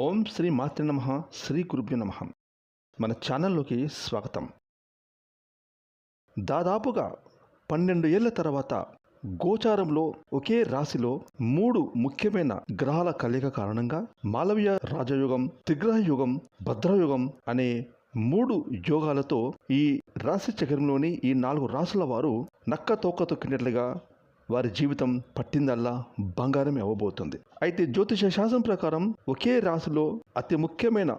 ఓం శ్రీ మాతృ నమ శ్రీ గురుభ్యు నమ. మన ఛానల్లోకి స్వాగతం. దాదాపుగా పన్నెండు ఏళ్ళ తర్వాత గోచారంలో ఒకే రాశిలో మూడు ముఖ్యమైన గ్రహాల కలయిక కారణంగా మాలవీయ రాజయుగం త్రిగ్రహ యుగం భద్రయుగం అనే మూడు యోగాలతో ఈ రాశి చక్రంలోని ఈ నాలుగు రాసుల వారు నక్క తోక తొక్కినట్లుగా వారి జీవితం పట్టిందల్లా బంగారమే అవ్వబోతుంది. అయితే జ్యోతిష శాస్త్రం ప్రకారం ఒకే రాశిలో అతి ముఖ్యమైన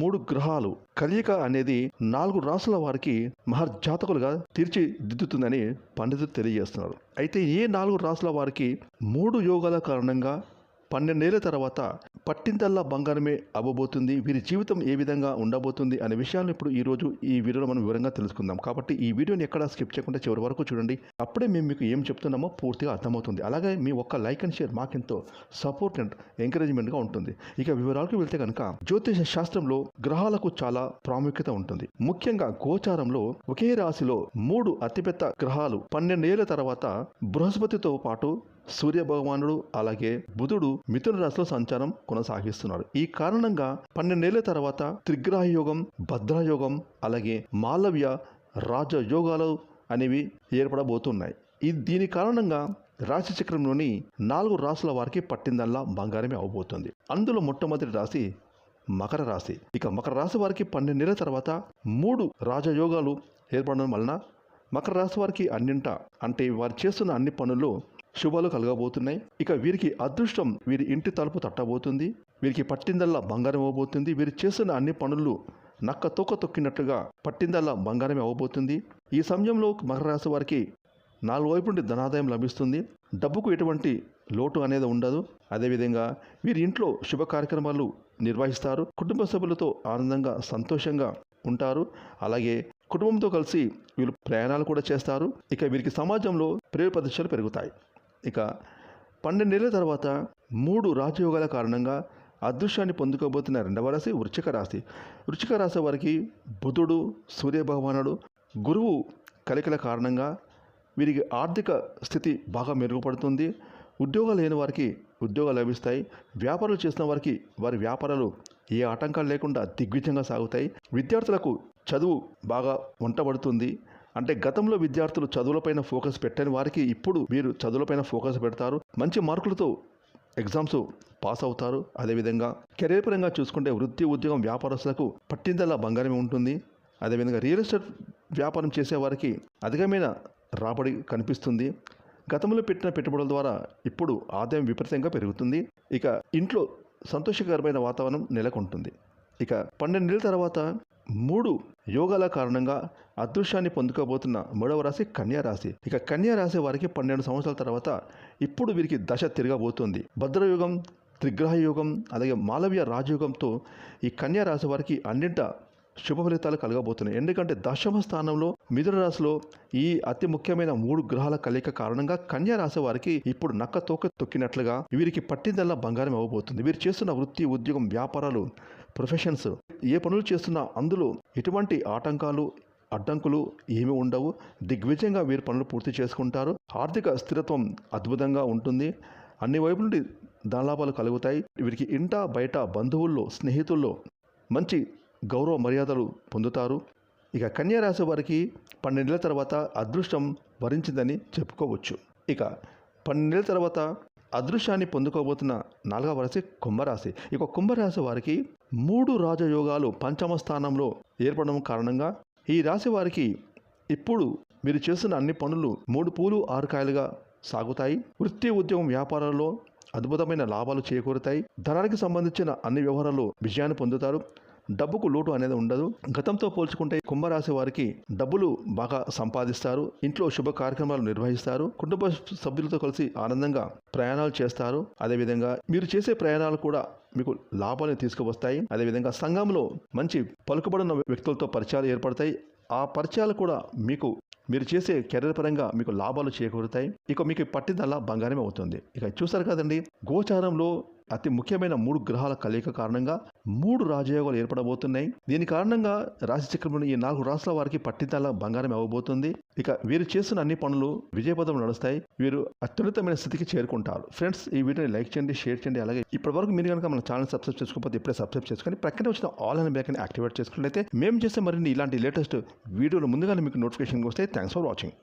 మూడు గ్రహాలు కలియిక అనేది నాలుగు రాసుల వారికి మహర్జాతకులుగా తీర్చిదిద్దుతుందని పండితులు తెలియజేస్తున్నారు. అయితే ఏ నాలుగు రాసుల వారికి మూడు యోగాల కారణంగా పన్నెండేళ్ళ తర్వాత పట్టిందల్లా బంగారమే అవ్వబోతుంది వీరి జీవితం ఏ విధంగా ఉండబోతుంది అనే విషయాలను ఇప్పుడు ఈ రోజు ఈ వీడియోలో మనం వివరంగా తెలుసుకుందాం. కాబట్టి ఈ వీడియోని ఎక్కడా స్కిప్ చేయకుండా చివరి వరకు చూడండి. అప్పుడే మేము మీకు ఏం చెప్తున్నామో పూర్తిగా అర్థమవుతుంది. అలాగే మీ ఒక్క లైక్ అండ్ షేర్ మాకెంతో సపోర్ట్ అండ్ ఎంకరేజ్మెంట్గా ఉంటుంది. ఇక వివరాలకు వెళ్తే కనుక జ్యోతిష శాస్త్రంలో గ్రహాలకు చాలా ప్రాముఖ్యత ఉంటుంది. ముఖ్యంగా గోచారంలో ఒకే రాశిలో మూడు అతిపెద్ద గ్రహాలు పన్నెండేళ్ళ తర్వాత బృహస్పతితో పాటు సూర్య భగవానుడు అలాగే బుధుడు మిథున రాశిలో సంచారం కొనసాగిస్తున్నాడు ఈ కారణంగా పన్నెండేళ్ళ తర్వాత త్రిగ్రహ యోగం భద్రయోగం అలాగే మాలవ్య రాజయోగాలు అనేవి ఏర్పడబోతున్నాయి. ఈ దీని కారణంగా రాశి చక్రంలోని నాలుగు రాసుల వారికి పట్టిందల్లా బంగారమే అవబోతుంది. అందులో మొట్టమొదటి రాశి మకర రాశి. ఇక మకర రాశి వారికి పన్నెండేళ్ళ తర్వాత మూడు రాజయోగాలు ఏర్పడడం వలన మకర రాశి వారికి అన్నింట అంటే వారు చేస్తున్న అన్ని పనుల్లో శుభాలు కలగబోతున్నాయి. ఇక వీరికి అదృష్టం వీరి ఇంటి తలుపు తట్టబోతుంది. వీరికి పట్టిందల్లా బంగారం అవ్వబోతుంది. వీరు చేసిన అన్ని పనులు నక్క తోక తొక్కినట్లుగా పట్టిందల్లా బంగారమే అవ్వబోతుంది. ఈ సమయంలో మకర రాశి వారికి నాలుగు వైపు నుండి ధనాదాయం లభిస్తుంది. డబ్బుకు ఎటువంటి లోటు అనేది ఉండదు. అదేవిధంగా వీరి ఇంట్లో శుభ కార్యక్రమాలు నిర్వహిస్తారు. కుటుంబ సభ్యులతో ఆనందంగా సంతోషంగా ఉంటారు. అలాగే కుటుంబంతో కలిసి వీళ్ళు ప్రయాణాలు కూడా చేస్తారు. ఇక వీరికి సమాజంలో ప్రేమ ప్రతిష్టలు పెరుగుతాయి. ఇక పన్నెండేళ్ళ తర్వాత మూడు రాజయోగాల కారణంగా అదృశ్యాన్ని పొందుకోబోతున్న రెండవ రాశి వృచ్చిక రాశి. వృచ్చిక రాశి వారికి బుధుడు సూర్యభగవానుడు గురువు కలికల కారణంగా వీరికి ఆర్థిక స్థితి బాగా మెరుగుపడుతుంది. ఉద్యోగాలు లేని వారికి ఉద్యోగాలు లభిస్తాయి. వ్యాపారాలు చేసిన వారికి వారి వ్యాపారాలు ఏ ఆటంకాలు లేకుండా దిగ్విజయంగా సాగుతాయి. విద్యార్థులకు చదువు బాగా వంటబడుతుంది. అంటే గతంలో విద్యార్థులు చదువులపైన ఫోకస్ పెట్టని వారికి ఇప్పుడు మీరు చదువులపైన ఫోకస్ పెడతారు. మంచి మార్కులతో ఎగ్జామ్స్ పాస్ అవుతారు. అదేవిధంగా కెరీర్ పరంగా చూసుకుంటే వృత్తి ఉద్యోగం వ్యాపారస్తులకు పట్టిందల్లా బంగారమే ఉంటుంది. అదేవిధంగా రియల్ ఎస్టేట్ వ్యాపారం చేసే వారికి అధికమైన రాబడి కనిపిస్తుంది. గతంలో పెట్టిన పెట్టుబడుల ద్వారా ఇప్పుడు ఆదాయం విపరీతంగా పెరుగుతుంది. ఇక ఇంట్లో సంతోషకరమైన వాతావరణం నెలకొంటుంది. ఇక పన్నెండు నెలల తర్వాత మూడు యోగాల కారణంగా అదృశ్యాన్ని పొందుకోబోతున్న మూడవ రాశి కన్యారాశి ఇక కన్యారాశి వారికి పన్నెండు సంవత్సరాల తర్వాత ఇప్పుడు వీరికి దశ తిరగబోతుంది. భద్రయుగం త్రిగ్రహ యుగం అలాగే మాలవ్య రాజయుగంతో ఈ కన్యారాశి వారికి అన్నింట శుభ ఫలితాలు కలగబోతున్నాయి. ఎందుకంటే దశమ స్థానంలో మిథున రాశిలో ఈ అతి ముఖ్యమైన మూడు గ్రహాల కలయిక కారణంగా కన్యా రాశి వారికి ఇప్పుడు నక్క తోక తొక్కినట్లుగా వీరికి పట్టిందల్లా బంగారం అవ్వబోతుంది వీరు చేస్తున్న వృత్తి ఉద్యోగం వ్యాపారాలు ప్రొఫెషన్స్. ఏ పనులు చేస్తున్నా అందులో ఎటువంటి ఆటంకాలు అడ్డంకులు ఏమీ ఉండవు. దిగ్విజయంగా వీరు పనులు పూర్తి చేసుకుంటారు. ఆర్థిక స్థిరత్వం అద్భుతంగా ఉంటుంది. అన్ని వైపు నుండి దానలాభాలు కలుగుతాయి. వీరికి ఇంట బయట బంధువుల్లో స్నేహితుల్లో మంచి గౌరవ మర్యాదలు పొందుతారు. ఇక కన్యా రాశి వారికి పన్నెండేళ్ళ తర్వాత అదృష్టం వరించిందని చెప్పుకోవచ్చు. ఇక పన్నెండేళ్ళ తర్వాత అదృశ్యాన్ని పొందుకోబోతున్న నాలుగవ రాశి కుంభరాశి. ఇక కుంభరాశి వారికి మూడు రాజయోగాలు పంచమ స్థానంలో ఏర్పడడం కారణంగా ఈ రాశి వారికి ఇప్పుడు మీరు చేస్తున్న అన్ని పనులు మూడు పూలు ఆరు కాయలుగా సాగుతాయి. వృత్తి ఉద్యోగం వ్యాపారాల్లో అద్భుతమైన లాభాలు చేకూరుతాయి. ధనానికి సంబంధించిన అన్ని వ్యవహారాలు విజయాన్ని పొందుతారు. డబ్బుకు లోటు అనేది ఉండదు. గతంతో పోల్చుకుంటే కుంభరాశి వారికి డబ్బులు బాగా సంపాదిస్తారు. ఇంట్లో శుభ కార్యక్రమాలు నిర్వహిస్తారు. కుటుంబ సభ్యులతో కలిసి ఆనందంగా ప్రయాణాలు చేస్తారు. అదేవిధంగా మీరు చేసే ప్రయాణాలు కూడా మీకు లాభాలను తీసుకువస్తాయి. అదేవిధంగా సంఘంలో మంచి పలుకుబడిన వ్యక్తులతో పరిచయాలు ఏర్పడతాయి. ఆ పరిచయాలు కూడా మీకు మీరు చేసే కెరీర్ పరంగా మీకు లాభాలు చేకూరుతాయి. ఇక మీకు పట్టిందల్లా బంగారమే అవుతుంది. ఇక చూసారు కదండి గోచారంలో అతి ముఖ్యమైన మూడు గ్రహాల కలయిక కారణంగా మూడు రాజయోగాలు ఏర్పడబోతున్నాయి. దీని కారణంగా రాశి చక్రంలోని ఈ నాలుగు రాష్ట్రాల వారికి పట్టితాల బంగారం ఇవ్వబోతుంది ఇక వీరు చేస్తున్న అన్ని పనులు విజయపదం నడుస్తాయి. వీరు అత్యున్నతమైన స్థితికి చేరుకుంటారు. ఫ్రెండ్స్ ఈ వీడియోని లైక్ చేయండి షేర్ చేయండి. అలాగే ఇప్పటివరకు మీరు కనుక మన ఛానల్ సబ్స్క్రైబ్ చేసుకోకపోతే ఇప్పుడే సబ్స్క్రైబ్ చేసుకొని ప్రక్కన వచ్చిన ఆల్ అండ్ బ్యాక్ యాక్టివేట్ చేసుకున్నట్లయితే మేము చేసే మరిన్ని ఇలాంటి లేటెస్ట్ వీడియోలు ముందుగానే మీకు నోటిఫికేషన్ వస్తాయి. Thanks for watching.